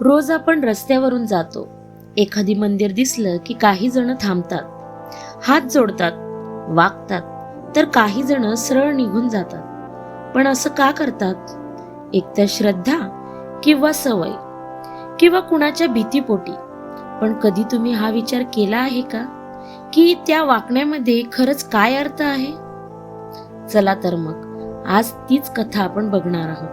रोज आपण रस्त्यावरून जातो. एखादी मंदिर दिसलं की काही जण थांबतात. हात जोडतात वागतात तर काही जण सरळ निघून जातात. पण असं का करतात? एकतर श्रद्धा किंवा सवय किंवा कुणाच्या भीतीपोटी. पण कधी तुम्ही हा विचार केला आहे का? की त्या वाकण्यामध्ये खरंच काय अर्थ आहे? चला तर मग आज तीच कथा आपण बघणार आहोत.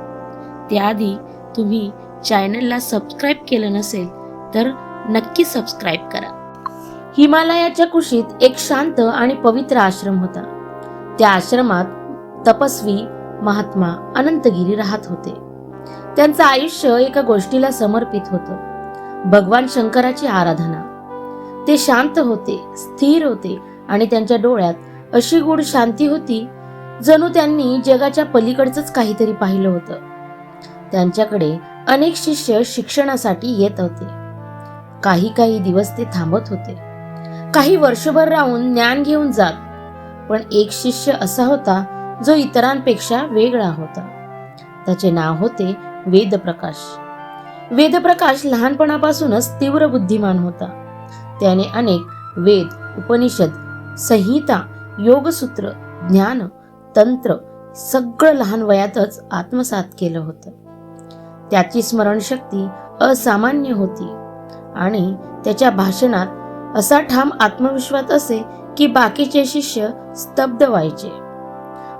त्याआधी तुम्ही चॅनलला सबस्क्राईब केलं नसेल तर नक्की सबस्क्राईब करा. हिमालयाच्या कुशीत एक शांत आणि पवित्र आश्रम होता. त्या आश्रमात तपस्वी महात्मा अनंतगिरी राहत होते. त्यांचं आयुष्य एका गोष्टीला समर्पित होतं. भगवान शंकराची आराधना. ते शांत होते स्थिर होते आणि त्यांच्या डोळ्यात अशी गूढ शांती होती जणू त्यांनी जगाच्या पलीकडचंच काहीतरी पाहिलं होतं. त्यांच्याकडे अनेक शिष्य शिक्षणासाठी येत होते. काही काही दिवस ते थांबत होते. काही वर्षभर राहून ज्ञान घेऊन जात. पण एक शिष्य असा होता जो इतरांपेक्षा वेगळा होता. त्याचे नाव होते वेदप्रकाश. वेदप्रकाश लहानपणापासूनच तीव्र बुद्धिमान होता. त्याने अनेक वेद उपनिषद संहिता योगसूत्र ज्ञान तंत्र सगळं लहान वयातच आत्मसात केलं होतं. त्याची स्मरणशक्ती असामान्य होती. आणि त्याच्या भाषणात असा ठाम आत्मविश्वास असे की बाकीचे शिष्य स्तब्ध व्हायचे.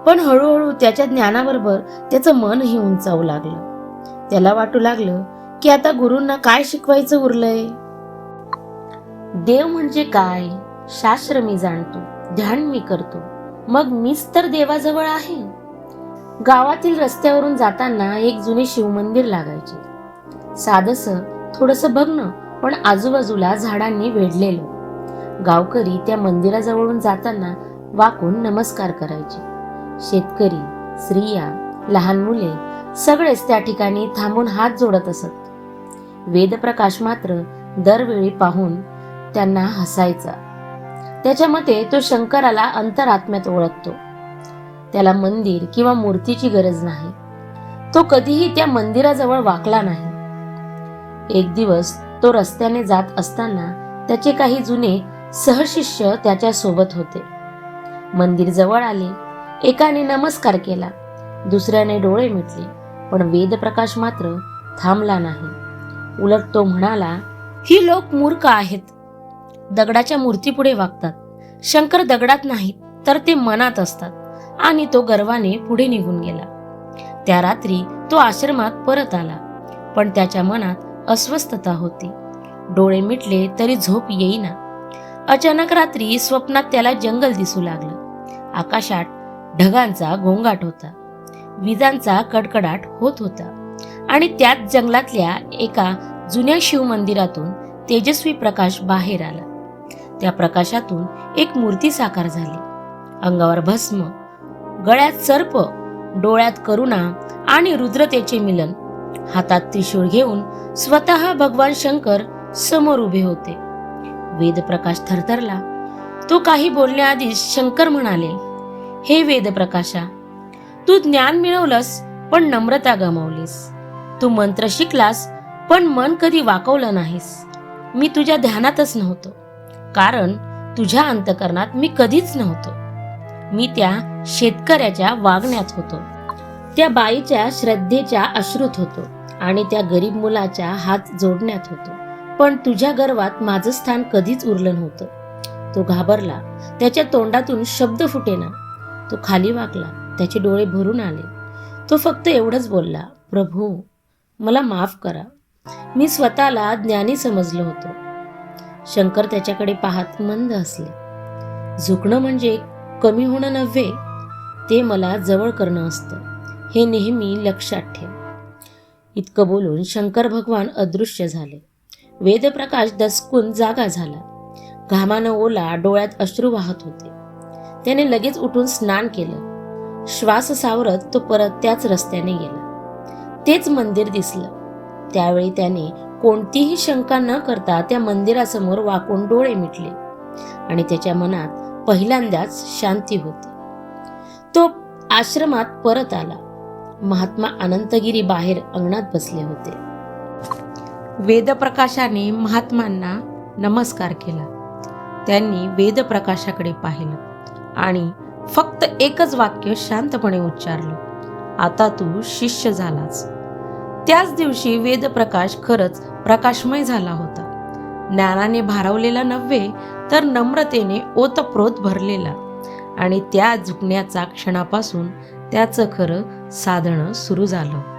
पण हळूहळू त्याच्या ज्ञानाबरोबर त्याचं मनही उंचावू लागलं. त्याला वाटू लागलं की आता गुरूंना काय शिकवायचं उरलंय? देव म्हणजे काय? शास्त्र मी जाणतो ध्यान मी करतो. मग मीच तर देवाजवळ आहे? गावातील रस्त्यावरून जाताना एक जुने शिवमंदिर लागायचे. साधस थोडस भग्न पण आजूबाजूला झाडांनी वेढलेलं. गावकरी त्या मंदिराजवळून जाताना वाकून नमस्कार करायचे. शेतकरी स्त्रिया लहान मुले सगळेच त्या ठिकाणी थांबून हात जोडत असत. वेदप्रकाश मात्र दरवेळी पाहून त्यांना हसायचा. त्याच्या मते तो शंकराला अंतरात्म्यात ओळखतो. त्याला मंदिर किंवा मूर्तीची गरज नाही. तो कधीही त्या मंदिराजवळ वाकला नाही. एक दिवस तो रस्त्याने जात असताना त्याचे काही जुने सहशिष्य त्याच्या सोबत होते. मंदिर जवळ आले. एकाने नमस्कार केला. दुसऱ्याने डोळे मिटले. पण वेदप्रकाश मात्र थांबला नाही. उलट तो म्हणाला ही लोक मूर्ख आहेत. दगडाच्या मूर्तीपुढे वागतात. शंकर दगडात नाहीत तर ते मनात असतात. आणि तो गर्वाने पुढे निघून गेला. त्या रात्री तो आश्रमात परत आला पण त्याच्या मनात अस्वस्थता होती. डोळे मिटले तरी झोप येईना. अचानक रात्री स्वप्नात त्याला जंगल दिसू लागलं. आकाशात ढगांचा गोंगाट होता. विजांचा कडकडाट होत होता. आणि त्याच जंगलातल्या एका जुन्या शिवमंदिरातून तेजस्वी प्रकाश बाहेर आला. त्या प्रकाशातून एक मूर्ती साकार झाली. अंगावर भस्म गळ्यात सर्प डोळ्यात करुणा आणि रुद्रतेचे मिलन. हातात त्रिशूळ घेऊन स्वतः भगवान शंकर समोर उभे होते. वेदप्रकाश थरथरला. तो काही बोलण्याआधीच शंकर म्हणाले हे वेदप्रकाशा तू ज्ञान मिळवलंस पण नम्रता गमावलीस. तू मंत्र शिकलास पण मन कधी वाकवलं नाहीस. मी तुझ्या ध्यानातच नव्हतो. कारण तुझ्या अंतकरणात मी कधीच नव्हतो. मी त्या शेतकऱ्याच्या वागण्यात होतो. त्या बाईच्या श्रद्धेच्या अश्रुत होतो आणि त्या गरीब मुलाच्या हात जोडण्यात होतो. पण तुझ्या गर्वात माझं स्थान कधीच उरलं नव्हतं. तो घाबरला. त्याच्या तोंडातून शब्द फुटेना. तो खाली वाकला. त्याचे डोळे भरून आले. तो फक्त एवढंच बोलला प्रभू मला माफ करा. मी स्वतःला ज्ञानी समजलो होतो. शंकर त्याच्याकडे पाहत मंद हसले. झुकणं म्हणजे कमी होणं नव्हे ते मला जवळ करणं असतं. हे नेहमी लक्षात ठेव. इतकं बोलून शंकर भगवान अदृश्य झाले. वेदप्रकाश दसकून जागा झाला. घामानं ओला डोळ्यात अश्रू वाहत होते. त्याने लगेच उठून स्नान केलं. श्वास सावरत तो परत त्याच रस्त्याने गेला. तेच मंदिर दिसलं. त्यावेळी त्याने कोणतीही शंका न करता त्या मंदिरासमोर वाकून डोळे मिटले आणि त्याच्या मनात पहिल्यांदाच शांती होती. तो आश्रमात परत आला. महात्मा अनंतगिरी बाहेर अंगणात बसले होते. वेदप्रकाशाने महात्मांना नमस्कार केला. त्यांनी वेदप्रकाशाकडे पाहिलं आणि फक्त एकच वाक्य शांतपणे उच्चारलं. आता तू शिष्य झालास. त्याच दिवशी वेदप्रकाश खरंच प्रकाशमय झाला होता. ज्ञानाने भारवलेला नव्हे तर नम्रतेने ओतप्रोत भरलेला. आणि त्या झुकण्याचा क्षणापासून त्याचं खरं साधणं सुरू झालं.